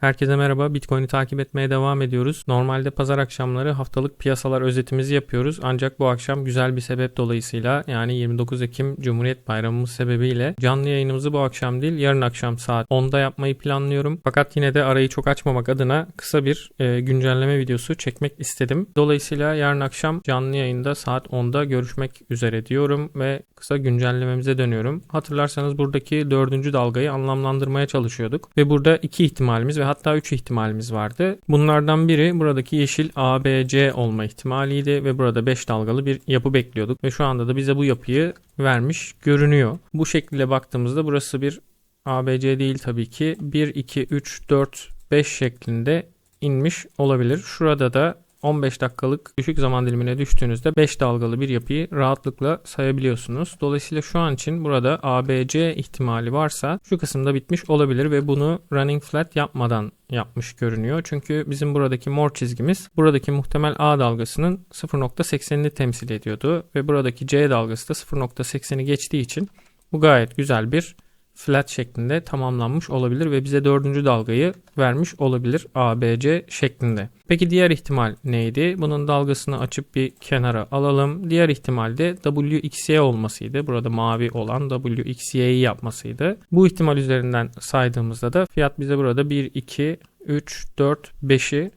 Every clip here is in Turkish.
Herkese merhaba. Bitcoin'i takip etmeye devam ediyoruz. Normalde pazar akşamları haftalık piyasalar özetimizi yapıyoruz. Ancak bu akşam güzel bir sebep dolayısıyla yani 29 Ekim Cumhuriyet Bayramımız sebebiyle canlı yayınımızı bu akşam değil yarın akşam saat 10'da yapmayı planlıyorum. Fakat yine de arayı çok açmamak adına kısa bir e, güncelleme videosu çekmek istedim. Dolayısıyla yarın akşam canlı yayında saat 10'da görüşmek üzere diyorum ve kısa güncellememize dönüyorum. Hatırlarsanız buradaki dördüncü dalgayı anlamlandırmaya çalışıyorduk ve burada iki ihtimalimiz ve hatta 3 ihtimalimiz vardı. Bunlardan biri buradaki yeşil ABC olma ihtimaliydi ve burada 5 dalgalı bir yapı bekliyorduk ve şu anda da bize bu yapıyı vermiş görünüyor. Bu şekilde baktığımızda burası bir ABC değil tabii ki 1, 2, 3, 4, 5 şeklinde inmiş olabilir. Şurada da 15 dakikalık düşük zaman dilimine düştüğünüzde 5 dalgalı bir yapıyı rahatlıkla sayabiliyorsunuz. Dolayısıyla şu an için burada ABC ihtimali varsa şu kısımda bitmiş olabilir ve bunu running flat yapmadan yapmış görünüyor. Çünkü bizim buradaki mor çizgimiz buradaki muhtemel A dalgasının 0.80'ini temsil ediyordu ve buradaki C dalgası da 0.80'i geçtiği için bu gayet güzel bir flat şeklinde tamamlanmış olabilir ve bize dördüncü dalgayı vermiş olabilir ABC şeklinde. Peki diğer ihtimal neydi? Bunun dalgasını açıp bir kenara alalım. Diğer ihtimal de WXY olmasıydı. Burada mavi olan WXY'yi yapmasıydı. Bu ihtimal üzerinden saydığımızda da fiyat bize burada 1, 2, 3, 4, 5'i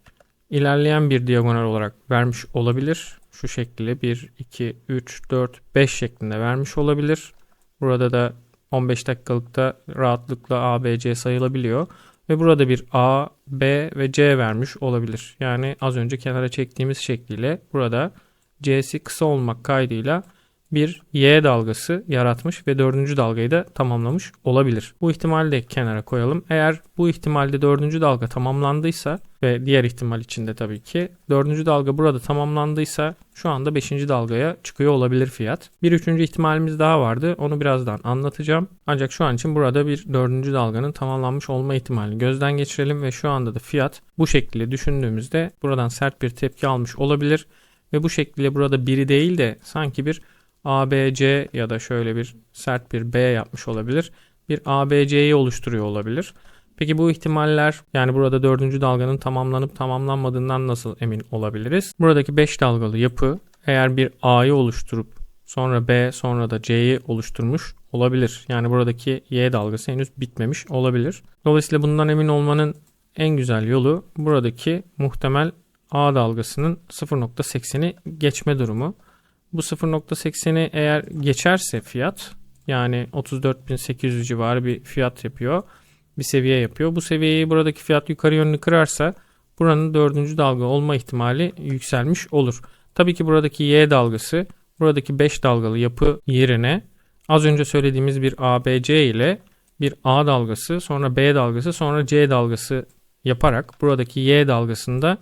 ilerleyen bir diagonal olarak vermiş olabilir. Şu şekilde 1, 2, 3, 4, 5 şeklinde vermiş olabilir. Burada da 15 dakikalıkta rahatlıkla A, B, C sayılabiliyor. Ve burada bir A, B ve C vermiş olabilir. Yani az önce kenara çektiğimiz şekliyle burada C'si kısa olmak kaydıyla bir Y dalgası yaratmış ve dördüncü dalgayı da tamamlamış olabilir. Bu ihtimali de kenara koyalım. Eğer bu ihtimalde dördüncü dalga tamamlandıysa ve diğer ihtimal içinde tabii ki dördüncü dalga burada tamamlandıysa şu anda beşinci dalgaya çıkıyor olabilir fiyat. Bir üçüncü ihtimalimiz daha vardı. Onu birazdan anlatacağım. Ancak şu an için burada bir dördüncü dalganın tamamlanmış olma ihtimalini gözden geçirelim ve şu anda da fiyat bu şekilde düşündüğümüzde buradan sert bir tepki almış olabilir ve bu şekilde burada biri değil de sanki bir ABC ya da şöyle bir sert bir B yapmış olabilir. Bir ABC'yi oluşturuyor olabilir. Peki bu ihtimaller yani burada dördüncü dalganın tamamlanıp tamamlanmadığından nasıl emin olabiliriz? Buradaki 5 dalgalı yapı eğer bir A'yı oluşturup sonra B sonra da C'yi oluşturmuş olabilir. Yani buradaki Y dalgası henüz bitmemiş olabilir. Dolayısıyla bundan emin olmanın en güzel yolu buradaki muhtemel A dalgasının 0.80'i geçme durumu. Bu 0.80'i eğer geçerse fiyat yani 34.800 civarı bir fiyat yapıyor. Bir seviye yapıyor. Bu seviyeyi buradaki fiyat yukarı yönlü kırarsa buranın dördüncü dalga olma ihtimali yükselmiş olur. Tabii ki buradaki Y dalgası buradaki 5 dalgalı yapı yerine az önce söylediğimiz bir ABC ile bir A dalgası sonra B dalgası sonra C dalgası yaparak buradaki Y dalgasını da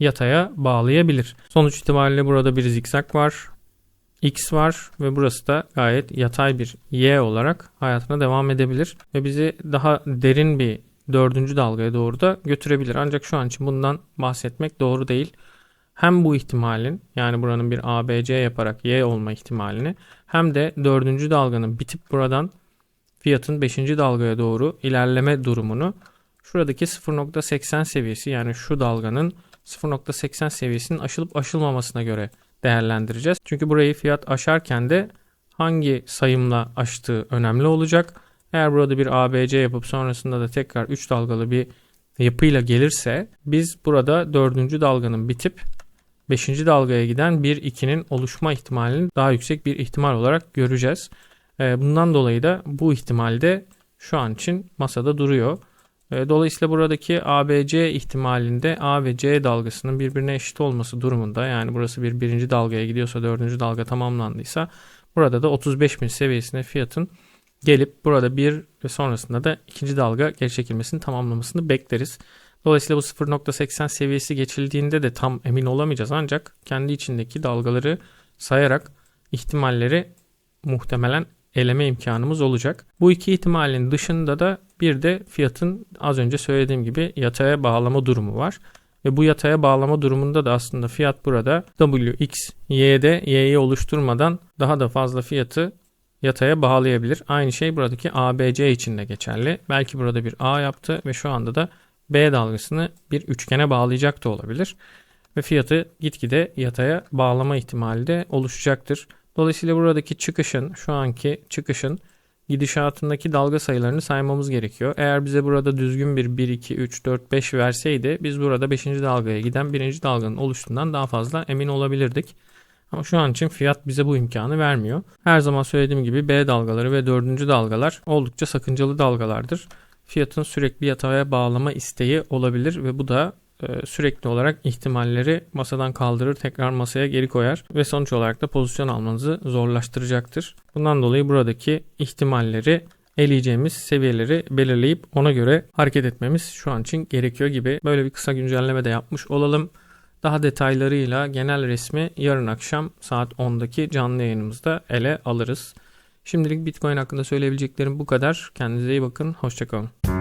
yataya bağlayabilir. Sonuç itibariyle burada bir zikzak var. X var ve burası da gayet yatay bir Y olarak hayatına devam edebilir ve bizi daha derin bir dördüncü dalgaya doğru da götürebilir. Ancak şu an için bundan bahsetmek doğru değil. Hem bu ihtimalin yani buranın bir ABC yaparak Y olma ihtimalini hem de dördüncü dalganın bitip buradan fiyatın beşinci dalgaya doğru ilerleme durumunu şuradaki 0.80 seviyesi yani şu dalganın 0.80 seviyesinin aşılıp aşılmamasına göre değerlendireceğiz. Çünkü burayı fiyat aşarken de hangi sayımla aştığı önemli olacak. Eğer burada bir ABC yapıp sonrasında da tekrar 3 dalgalı bir yapıyla gelirse biz burada 4. dalganın bitip 5. dalgaya giden 1-2'nin oluşma ihtimalini daha yüksek bir ihtimal olarak göreceğiz. Bundan dolayı da bu ihtimalde şu an için masada duruyor. E, dolayısıyla buradaki ABC ihtimalinde A ve C dalgasının birbirine eşit olması durumunda yani burası bir birinci dalgaya gidiyorsa dördüncü dalga tamamlandıysa burada da 35 bin seviyesine fiyatın gelip burada bir ve sonrasında da ikinci dalga geri çekilmesini tamamlamasını bekleriz. Dolayısıyla bu 0.80 seviyesi geçildiğinde de tam emin olamayacağız ancak kendi içindeki dalgaları sayarak ihtimalleri muhtemelen eleme imkanımız olacak. Bu iki ihtimalin dışında da bir de fiyatın az önce söylediğim gibi yataya bağlama durumu var. Ve bu yataya bağlama durumunda da aslında fiyat burada WX, Y'de Y'yi oluşturmadan daha da fazla fiyatı yataya bağlayabilir. Aynı şey buradaki ABC için de geçerli. Belki burada bir A yaptı ve şu anda da B dalgasını bir üçgene bağlayacak da olabilir. Ve fiyatı gitgide yataya bağlama ihtimali de oluşacaktır. Dolayısıyla buradaki çıkışın, şu anki çıkışın gidişatındaki dalga sayılarını saymamız gerekiyor. Eğer bize burada düzgün bir 1, 2, 3, 4, 5 verseydi biz burada 5. dalgaya giden 1. dalganın oluştuğundan daha fazla emin olabilirdik. Ama şu an için fiyat bize bu imkanı vermiyor. Her zaman söylediğim gibi B dalgaları ve 4. dalgalar oldukça sakıncalı dalgalardır. Fiyatın sürekli yataya bağlama isteği olabilir ve bu da sürekli olarak ihtimalleri masadan kaldırır, tekrar masaya geri koyar ve sonuç olarak da pozisyon almanızı zorlaştıracaktır. Bundan dolayı buradaki ihtimalleri eleyeceğimiz seviyeleri belirleyip ona göre hareket etmemiz şu an için gerekiyor gibi böyle bir kısa güncelleme de yapmış olalım. Daha detaylarıyla genel resmi yarın akşam saat 10'daki canlı yayınımızda ele alırız. Şimdilik Bitcoin hakkında söyleyebileceklerim bu kadar. Kendinize iyi bakın. Hoşçakalın.